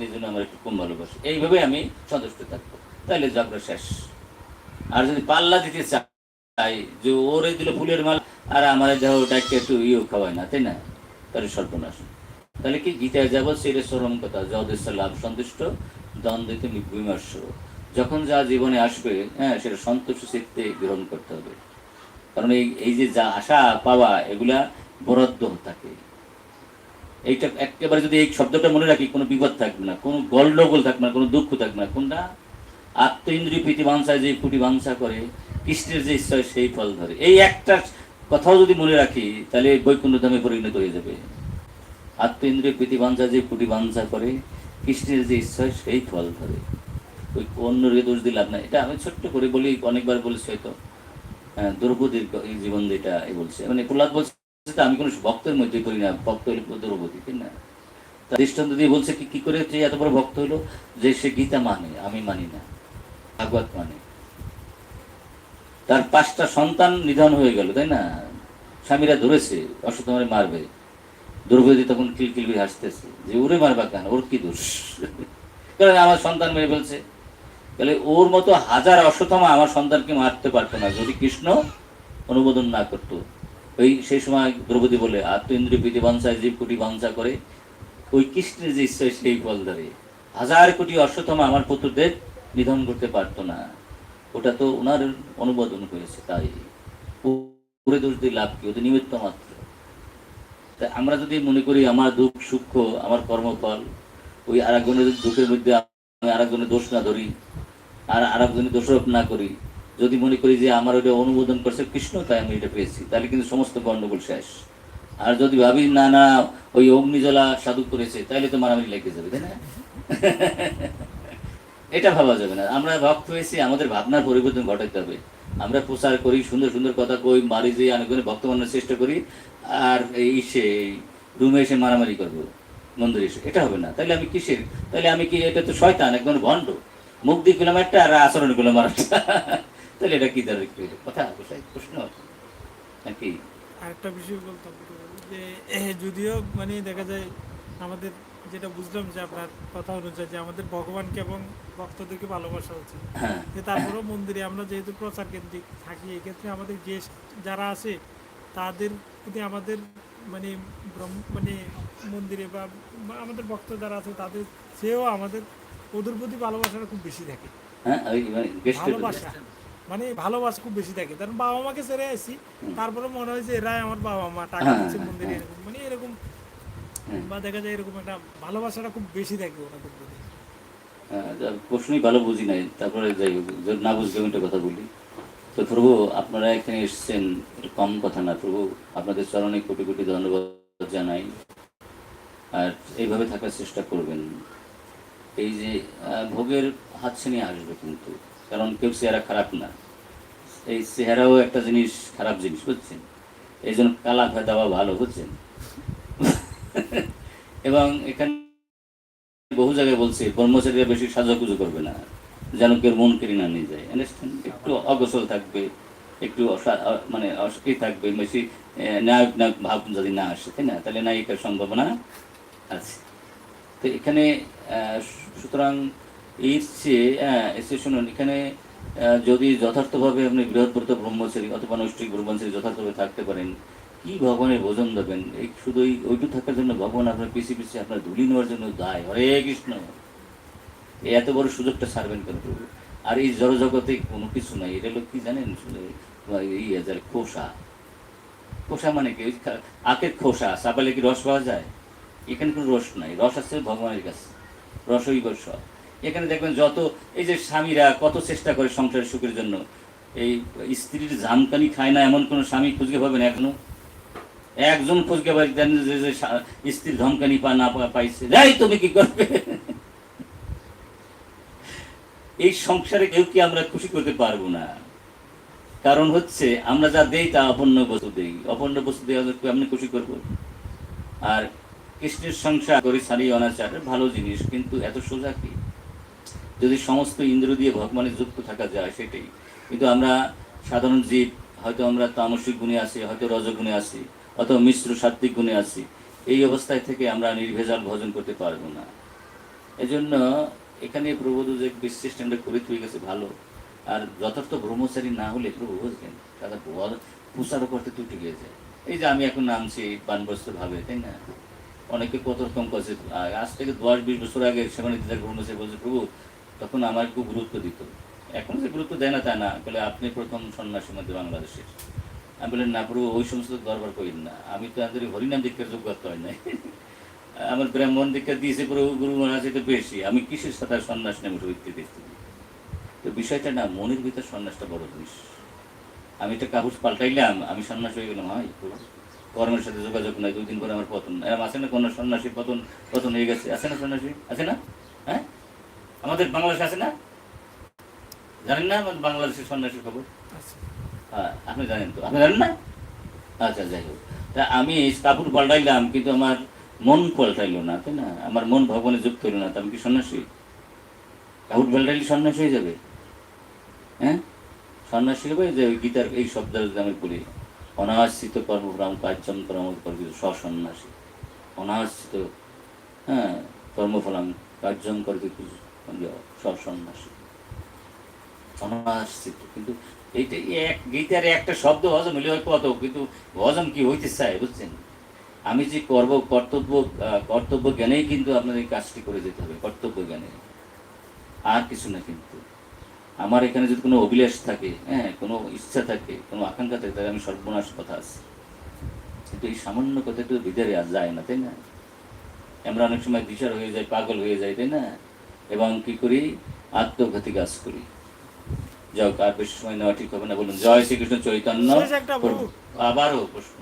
এই জন্য আমার একটু কম ভালোবাসে এইভাবে আমি সন্তুষ্ট থাকব। তাহলে ঝগড়া শেষ। আর যদি পাল্লা দিতে চাই, যে ওরে দিল ফুলের মাল, আর আমার দেহ ডাক্তার একটু ইয়েও খাওয়ায় না, তাই না? তাহলে সর্বনাশ। তাহলে কি গীতায় যাব? সেটা চরম কথা। যদেশ্বর লাভ সন্তুষ্ট দ্বন্দ্বিতে বিমর্শ যখন যা জীবনে আসবে হ্যাঁ সেটা সন্তুষ্ট চিত্তে গ্রহণ করতে হবে। কারণ এই এই যে যা আশা, পাওয়া, এগুলা বরাদ্দ থাকে। এইটা একেবারে যদি এই শব্দটা মনে রাখি কোনো বিপদ থাকবে না কোনো গন্ডগোল থাকবে না কোনো দুঃখ থাকবে না। কোনটা? আত্ম ইন্দ্রিয় প্রীতি বাঞ্ছায় যে কুটি বাঞ্ছা করে কৃষ্ণের যে ঈশ্বর সেই ফল ধরে। এই একটা কথাও যদি মনে রাখি তাহলে বৈকুণ্ঠ ধামে পরিণত হয়ে যাবে। আত্ম ইন্দ্রিয় প্রীতি বাঞ্ছা যে কুটি বাঞ্ছা করে কৃষ্ণের যে ঈশ্বর সেই ফল ধরে। ওই অন্যকে দোষ দিয়ে লাভ না এটা আমি ছোট্ট করে বলি অনেকবার বলেছি হয়তো। হ্যাঁ, এই জীবন যেটা এ বলছে। মানে প্রহ্লাদ বলছে আমি কোনো ভক্তের মধ্যে করি না, ভক্ত হলে দ্রৌপদী ঠিক না? তার দৃষ্টান্ত দিয়ে বলছে কি কি করে এত বড় ভক্ত হলো যে সে গীতা মানে আমি মানি না, ভাগবত মানে। তার পাঁচটা সন্তান নিধন হয়ে গেল, তাই না? স্বামীরা ধরেছে অশ্বতমারে মারবে। দ্রৌপদী তখন কিলকিল করে হাসতেছে, যে ওরে মারবা কেন? ওর কি দোষ? কারণ আমার সন্তান মেরে ফেলছে? তাহলে ওর মতো হাজার অশ্বতমা আমার সন্তানকে মারতে পারতো না, যদি কৃষ্ণ অনুমোদন না করতো। ওই সেই সময় দ্রৌপদী বলে আত্ম ইন্দ্রিয় প্রীতি বাঞ্ছায় জীব কোটি বাঞ্ছা করে, ওই কৃষ্ণের যে ইচ্ছা সেই ফল ধরে। হাজার কোটি অশ্বতমা আমার পুত্রদের নিধন করতে পারতো না। ওটা তো ওনার অনুমোদন করেছে, তাই। পুরে দোষ দিয়ে লাভ কি? ওদের নিমিত্ত মাত্র। তা আমরা যদি মনে করি আমার দুঃখ সূক্ষ্ম আমার কর্মফল, ওই আরেকজনের দুঃখের মধ্যে আমি আরেকজনের দোষ না ধরি, আর আরেকজনের দোষারোপ না করি যদি মনে করি যে আমার ওটা অনুমোদন করছে কৃষ্ণ, তাই আমি এটা পেয়েছি। তাহলে কিন্তু সমস্ত গণ্ডগোল শেষ। আর যদি ভাবি, না না, ওই অগ্নিজলা সাধু করেছে, তাহলে তো মারামারি লেগে যাবে, তাই না? এটা ভাবা যাবে না। আমরা ভক্ত হয়েছি, আমাদের ভাবনার পরিবর্তন ঘটাতে হবে। আমরা প্রচার করি, সুন্দর সুন্দর কথা কই, মারি যে অনেকজনে ভক্ত বানানোর চেষ্টা করি, আর এই সে রুমে এসে মারামারি করব। মন্দিরে এসে এটা হবে না। তাহলে আমি কিসের? তাহলে আমি কি, এটা তো শয়তান, একদম ভণ্ড। মুখ দিয়ে করলাম একটা আর আচরণ করলাম আর। তাহলে এটা কি দাঁড়িয়ে কথা কোথায় প্রশ্ন? নাকি? আরেকটা বিষয় বলতাম যে যদিও মানে দেখা যায় আমাদের যেটা বুঝলাম যে আপনার কথা অনুযায়ী যে আমাদের ভগবানকে এবং ভক্তদেরকে ভালোবাসা উচিত হ্যাঁ। যে তারপরেও মন্দিরে আমরা যেহেতু প্রচার কেন্দ্রিক থাকি এক্ষেত্রে আমাদের গেস্ট যারা আছে তাদের প্রতি আমাদের মানে ব্রহ্ম- মানে মন্দিরে বা আমাদের ভক্ত যারা আছে তাদের সেও আমাদের ওদের প্রতি ভালোবাসাটা খুব বেশি থাকে। হ্যাঁ মানে ভালোবাসা। মানে ভালোবাসা খুব বেশি থাকে। কারণ বাবা মাকে ছেড়ে আসি তারপরে মনে হয় যে এরাই আমার বাবা মা টাকা হ্যাঁ, দিচ্ছে হ্যাঁ, মন্দিরে হ্যাঁ। এরকম। মানে এরকম। বা দেখা যায় এরকম একটা ভালোবাসাটা খুব বেশি থাকে ওনাদের প্রতি হ্যাঁ, প্রশ্নই ভালো বুঝি নাই। তারপরে যাই হোক যদি না বুঝলে একটা কথা বলি। তো প্রভু আপনারা এখানে এসেছেন কম কথা না। প্রভু আপনাদের চরণে কোটি কোটি ধন্যবাদ জানাই। আর এইভাবে থাকার চেষ্টা করবেন। এই যে ভোগের হাত ছিনিয়ে আসবে কিন্তু। কারণ কেউ চেহারা খারাপ না। এই চেহারাও একটা জিনিস খারাপ জিনিস, বুঝছেন? এই জন্য কালা খাওয়া দেওয়া ভালো, বুঝছেন? এবং এখানে বহু জায়গায় বলছে কর্মচারীরা বেশি সাজাগুজু করবে না, যেন কেউ মন কেড়ে না নিয়ে যায়? একটু অগোছল থাকবে, একটু মানে অসুখী থাকবে, বেশি নায়ক নায়ক ভাব যদি না আসে, তাই না? তাহলে নায়িকার সম্ভাবনা আছে। তো এখানে সুতরাং এর চেয়ে এসে শুনুন, এখানে যদি যথার্থভাবে আপনি বৃহৎব্রত ব্রহ্মচারী অথবা নৈষ্ঠিক ব্রহ্মচারী যথার্থভাবে থাকতে পারেন, কি ভগবানের ভোজন দেবেন? এই শুধু এই ওইটু থাকার জন্য ভগবান আপনার পিছিয়ে পিছিয়ে আপনার ধুলি নেওয়ার জন্য দায়। হরে কৃষ্ণ! এই এত বড় সুযোগটা ছাড়বেন কেন প্রভু? আর এই জড় জগতে কোনো কিছু নাই। এটা হলো কি জানেন? এই যার খোসা। খোসা মানে কি? আখের খোসা। চাপালে কি রস পাওয়া যায়? এখানে কোনো রস নাই। রস আছে ভগবানের কাছে। রসই বর্ষ এখানে দেখবেন যত এই যে স্বামীরা কত চেষ্টা করে সংসারের সুখের জন্য। এই স্ত্রীর জামকানি খায় না এমন কোনো স্বামী খুঁজে পাবেন এখনও? একজন খুঁজকে পাই দেন যে স্ত্রীর ধমকানি পা না পাইছে। যাই তুমি কি করবে? এই সংসারে কেউ কি আমরা খুশি করতে পারব না? কারণ হচ্ছে আমরা যা দেই তা অপন্ন বস্তু দেই। অপন্ন বস্তু দেওয়া আমি খুশি করব? আর কৃষ্ণের সংসার করে সারি অনাচার, ভালো জিনিস, কিন্তু এত সোজা কি? যদি সমস্ত ইন্দ্র দিয়ে ভগবানের যুক্ত থাকা যায়, সেটাই। কিন্তু আমরা সাধারণ জীব, হয়তো আমরা তামসিক গুণে আছি, হয়তো রজগুণে আছি, অথবা মিশ্র সাত্বিক গুণে আছি, এই অবস্থায় থেকে আমরা নির্ভেজাল ভোজন করতে পারব না। এজন্য এখানে প্রভু যে সিস্টেমটা করে তুই গেছে, ভালো। আর যথার্থ ব্রহ্মচারী না হলে প্রভু বুঝলেন তাদের প্রচারও করতে ত্রুটি গিয়ে যায়। এই যে আমি এখন নামছি বানবস্ত ভাবে, তাই না? অনেকে কত রকম করছে আজ থেকে দশ বিশ বছর আগে সেখানে ব্রহ্মচারী বলছে, প্রভু তখন আমার খুব গুরুত্ব দিত। এখন যে গুরুত্ব দেয় না তা না, বলে আপনি প্রথম সন্ন্যাসী মধ্যে বাংলাদেশের আমি বললেন না প্রভু, ওই সমস্ত দরবার করেন না। আমি তো আমাদের হরিনাম দীক্ষার যোগ্যতা হয় নাই। আমার ব্রাহ্মণ দীক্ষা দিয়েছে প্রভু, গুরু মহারাজ এটা বেশি। আমি কিসের সাথে সন্ন্যাস নেমে ভিত্তি দেখতে তো বিষয়টা না, মনের ভিতর সন্ন্যাসটা বড় জিনিস। আমি একটা কাগজ পাল্টাইলাম, আমি সন্ন্যাস হয়ে গেলাম। হয় কর্মের সাথে যোগাযোগ নাই, দুই দিন পরে আমার পতন। এরকম আছে না কোনো সন্ন্যাসী পতন পতন হয়ে গেছে? আছে না সন্ন্যাসী? আছে না? হ্যাঁ? আমাদের বাংলাদেশে আছে না? জানেন না আমাদের বাংলাদেশের সন্ন্যাসীর খবর? আচ্ছা হ্যাঁ, আপনি জানেন তো। আপনি জানেন না? আচ্ছা যাই হোক। তা আমি কাপড় পাল্টাইলাম কিন্তু আমার মন পাল্টাইলো না তাই না? আমার মন ভগবানে যুক্ত হইল না তা আমি কি সন্ন্যাসী? কাপড় পাল্টাইলে সন্ন্যাসী হয়ে যাবে? হ্যাঁ? সন্ন্যাসী হবে যে ওই গীতার এই শব্দ যদি আমি পড়ি অনাশ্রিত কর্মগ্রাম কার্যম কর্ম কর্ম স্বসন্ন্যাসী অনাশ্রিত হ্যাঁ কর্মফলাম কার্যম করতে স্বসন্ন্যাসী অনাশ্রিত কিন্তু এইটা এক একটা শব্দ হজম হলে কত কিন্তু হজম কি হইতে চায়, বুঝছেন? আমি যে করব কর্তব্য কর্তব্য জ্ঞানেই কিন্তু আপনার এই কাজটি করে যেতে হবে, কর্তব্য জ্ঞানে। আর কিছু না কিন্তু। আমার এখানে যদি কোনো অভিলাষ থাকে হ্যাঁ কোনো ইচ্ছা থাকে, কোনো আকাঙ্ক্ষা থাকে, তাহলে আমি সর্বনাশ কথা আছে। কিন্তু এই সামান্য কথা একটু ভিতরে আর যায় না, তাই না? আমরা অনেক সময় বিচার হয়ে যায় পাগল হয়ে যায় তাই না? এবং কি করি? আত্মঘাতী কাজ করি। যাও আর বেশি সময় নেওয়া ঠিক হবে না। বলুন জয় শ্রীকৃষ্ণ চৈতন্য আবারও প্রশ্ন।